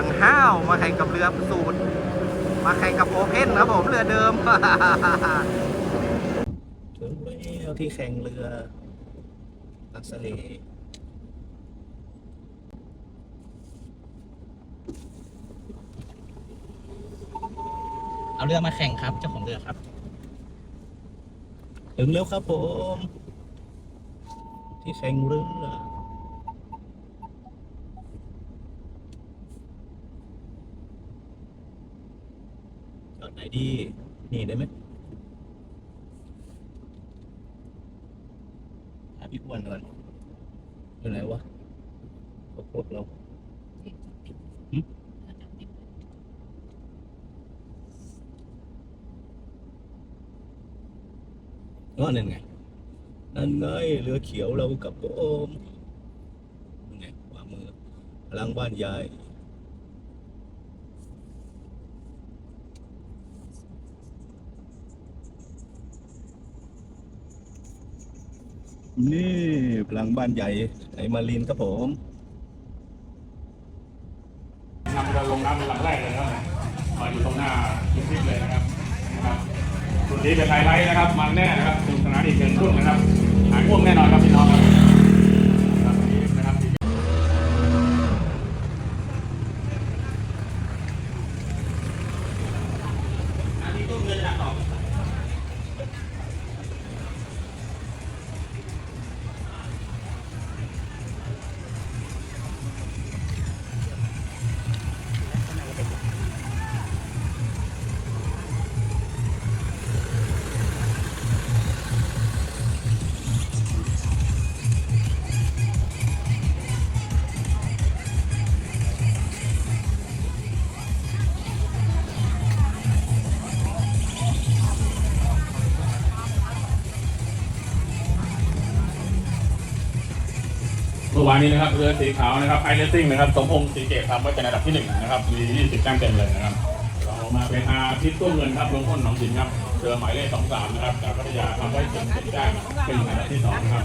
จังห้าว มาแข่งกับเรือสูตร มาแข่งกับโอเพ่นครับผมเรือเดิมถึงแล้วที่แข่งเรือลักษณะเอาเรือมาแข่งครับ เจ้าของเรือครับ ถึงแล้วครับผม ที่แข่งเรือจอ ดไหนดี นี่ได้ไหมหาพี่อ้วนก่อนอยู่ไหนวะเขาโคตรเราอ๋อนั่นไง นั่นไงเรือเขียวเรากับโอมนั่นไงขวามือพลังบ้านใหญ่ นี่พลังบ้านใหญ่ไอมาลินครับผมนำเราลงน้ำหลังแรกเลยนะครับมาอยู่ตรงหน้าทุกทิศเลยนะครับนะครับจุดนี้เป็นไฮไลท์นะครับ มันแน่นะครับสนุกสนามอีกหนึ่งรุ่นนะครับหายง่วงแน่นอนครับพี่น้องครับ วานนี้นะครับเรือสีขาวนะครับไอเลสซิ่งนะครับสมพงษ์สีเกตทำไว้เป็นอันดับที่หนึ่งนะครับมี 20แต้มเต็มเลยนะครับเรามาเป็นอาทิตย์ต้นเงินครับลงพ้นหนองหินครับเรือหมายเลข23นะครับจากพัทยาทำไว้เป็น10แต้มเป็นอันดับที่สองนะครับ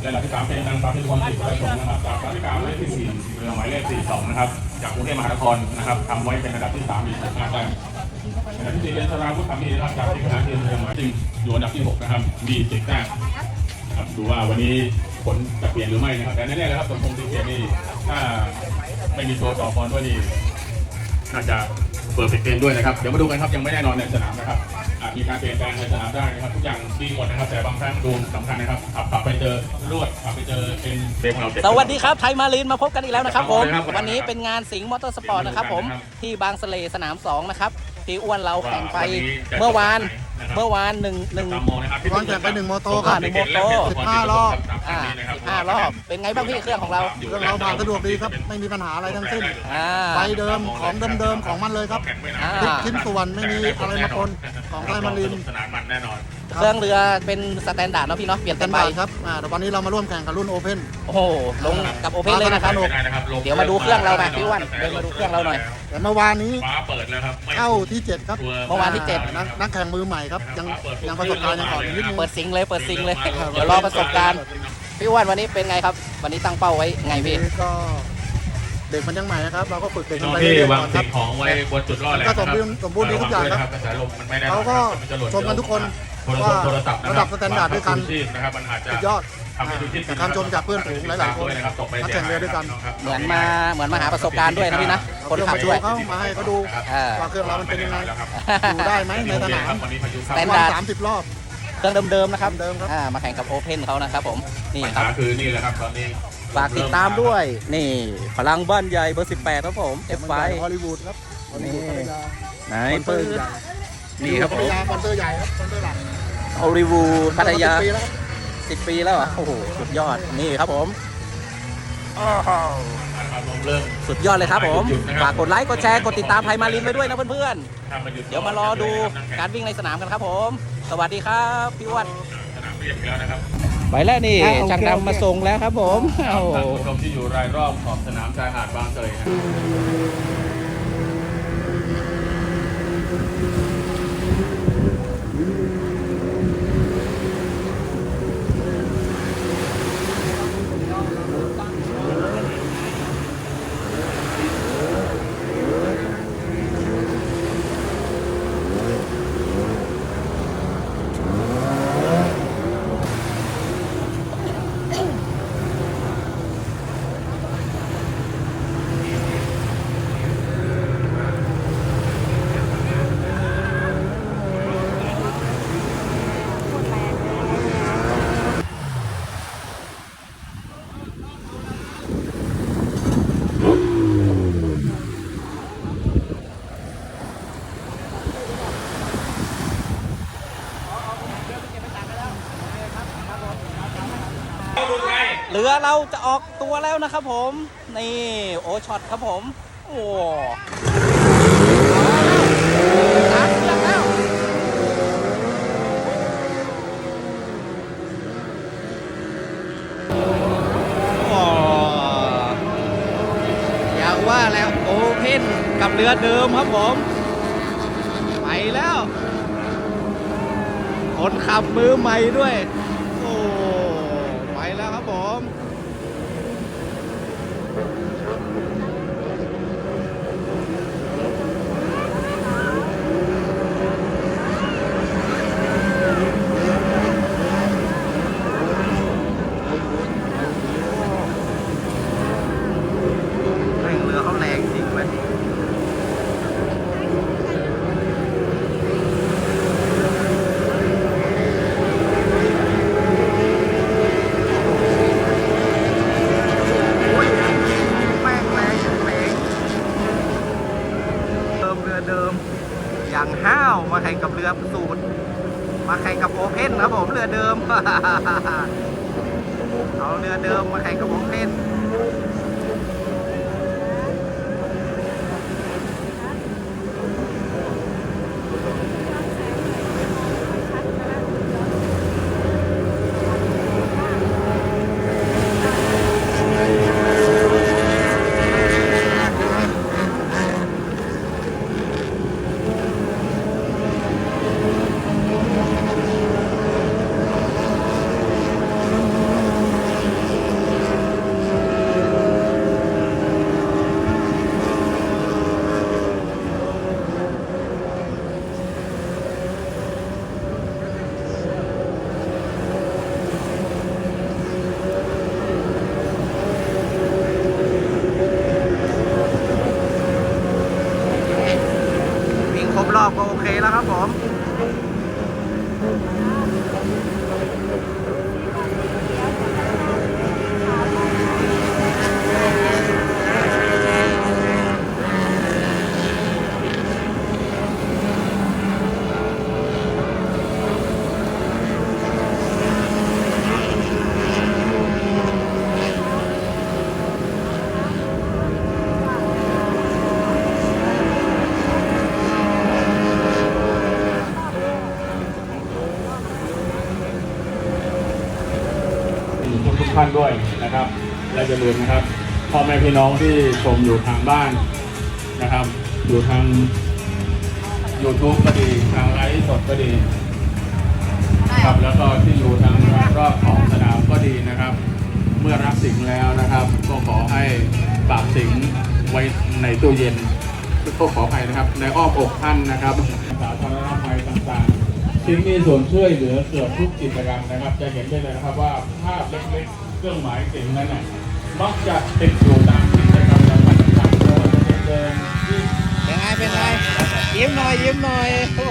และอันดับที่สามเป็นนางสาที่ความสิทธิ์ประสงนะครับจากพัทยาหมายเลขที่สี่เรือหมายเลข42นะครับจากกรุงเทพมหานครนะครับทำไว้เป็นอันดับที่สามอีก15แต้มอันดับที่สี่เป็นสราวุฒิคำมีนะครับจากที่คณะเรียนเรือหมายจริงอยู่อันดับที่หกนะครับมี10แต้มครับดูว่าวันนี้ ผลจะเปลี่ยนหรือไม่นะครับแต่แน่ๆเลยครับสมพงษ์ดีเกนี่ถ้าไม่มีตัวต่อกรด้วยนี่น่าจะเปิดเป็นเกมด้วยนะครับเดี๋ยวมาดูกันครับยังไม่แน่นอนในสนามนะครับอาจมีการเปลี่ยนแปลงในสนามได้นะครับทุกอย่างดีหมดนะครับแต่บางครั้งดูสำคัญนะครับขับขับไปเจอลวดขับไปเจอเป็นเบรกของเราเจ็บสวัสดีครับไทยมารินมาพบกันอีกแล้วนะครับผมครับวันนี้เป็นงานสิงห์มอเตอร์สปอร์ตนะครับผมครับที่บางสะเลสนาม2นะครับที่อ้วนเราแข่งไปว่าวันนี้จะเมื่อวานนะครับ เมื่อวานหนึ่งหนึ่งตามมองนะครับวันแข่งไปหนึ่งโมโตคครัรับบหนึ่งโมโต 15รอบ อ่าสิบห้ารอบเป็นไงบ้างพี่เครื่องของเราเครื่องเราผ่านสะดวกดีครับ ไม่มีปัญหาอะไรทั้งสิ้น อ่าไฟเดิมของเดิมๆของมันเลยครับอ่า ทุกชิ้นส่วนไม่มีอะไรมาปนของไทยมาริน สนามมันแน่นอน เครื่องเรือเป็นสแตนดาร์ดเนาะพี่เนาะเปลี่ยนกัเต็นมไปใบครับอ่าแต่วันนี้เรามาร่วมแข่งกับรุ่นโอเพ่นโอ้โหลงกับโอเพ่นเลยนะครับสนุกเดี๋ยวมาดูเครื่องเราหน่อยพี่อ้วนเดินมาดูเครื่องเราหน่อย แต่เมื่อวานนี้ฟ้าเปิดแล้วครับไม่เข้าที่ 7 ครับเมื่อวานที่เจ็ด นักนักแข่งมือใหม่ครับ ยังยังประสบการณ์ยังอ่อนอยู่นิดนึงเปิดซิงค์เลยเปิดซิงค์เลย เดี๋ยวรอประสบการณ์พี่อ้วนวันนี้เป็นไงครับ วันนี้ตั้งเป้าไว้ไงพี่นี่ก็เด็กมันยังใหม่นะครับ เราก็ฝึกเด็กตกัอนนไปที่เรื่อยๆวางก่อนคสิ่รับงของไว้บนจุดล่อแหลมก็สมบูรณ์สมบูรณ์ดีทุกอย่างครับกระแสลมมันไม่แน่นอนเขาก็มันจะหล่นชมกันทุกคน ว่าโทรศัพท์ระดับสแตนดาร์ดด้วยกันชีพนะครับมันอาจจะสุดยอดทำให้ดูที่แต่คำชมจากเพื่อนฝูงหลายๆคนด้วยนะครับตกไปนักแข่งเรือด้วยกัน เหมือนมาเหมือนมาหาประสบการณ์ด้วยนะพี่นะคนเดี๋ยวขับมาโชด้วยว์เขามาให้เขาดูอ่าว่าเครื่องเรามันเป็นยังไงอยู่ได้ไหมในสนามวันนี้พายุแตนวัดาร์ดสามสิบรอบเครื่องเดิมๆนะครับเดิมครับอ่ามาแข่งกับโอเพ่นเขานะครับผมนี่ปัญครัหาบคือนี่แหละครับตอนนี้ฝากติดตามด้วย นี่พลังบ้านใหญ่เบอร์ 18 ครับผม F มันไฟใหญ่ฮอลลีวูดครับฮอลลีวูดพัทยาไหนสปอน เซอปื้ร์ใหญ่นี่ครับพัผทมยาสปอนเซอร์ใหญ่ครับสปอนเซอร์หลักฮอลลีวูดพัทยาสิบปีแล้วครับ10ปีแล้วเหรอโอ้โหสุดยอดนี่ครับผมอ้าวอารมณ์เริ่มสุดยอดเลยครับผมหยุดนะครับฝากกดไลค์กดแชร์กดติดตามไทยมารินไว้ด้วยนะเพื่อนถ้ามันหยุๆเดี๋ยวมารอดูการวิ่งในสนามกันครับผม สวัสดีครับพี่อ้วันสนามเรียบแล้วนะครับไปแล้วนี่ช่างดำมาส่งแล้วครับผมโอ้โหท่านผู้ชมที่อยู่รายรอบขอบสนามชายหาดบางเตยนะ เรือเราจะออกตัวแล้วนะครับผม นี่โอช็อตครับผม โอ้าวอยากว่าแล้วโอเพนกับเรือเดิมครับผม ไปแล้ว คนขับมือใหม่ด้วย โอ้ ไปแล้วครับผม เร่งเรือเขาแรงจริงไหมโอ้ยแม่งแรงแรงเดิมเรือเดิม อย่าง ห้าวมาแข่งกับเรือสูตร มาแข่งกับโอเพ่นครับผมเรือเดิม เอาเรือเดิมมาแข่งกับโอเพ่น วิ่งครบรอบก็โอเคแล้วครับผม ทุกทุกๆท่าน ด้วยนะครับและอย่าลืมนะครับพ่อแม่พี่น้องที่ชมอยู่ทางบ้านนะครับ อยู่ทาง YouTube ก็ดีทางไลฟ์สดก็ดีครับแล้วก็ที่อยู่ทางรอบของสนามก็ดีนะครับ เมื่อรับสิ่งแล้วนะครับ ก็ขอให้ฝากสิ่งไว้ในตู้เย็นก็ขออภัยนะครับ ในอ้อมอกท่านนะครับสาธารณภัยต่างๆที่มีส่วนช่วยเหลือเกือบทุกกิจกรรมนะครับ จะเห็นได้เลยนะครับว่าภาพเล็กๆ เครื่องหมายสิ่งนั้นน่ะมักจะติดอยู่ตามกิจกรรมต่างๆไม่ว่าจะเป็นเดินที่ เป็นไงเป็นไงยิ้มหน่อยยิ้มหน่อยโอ้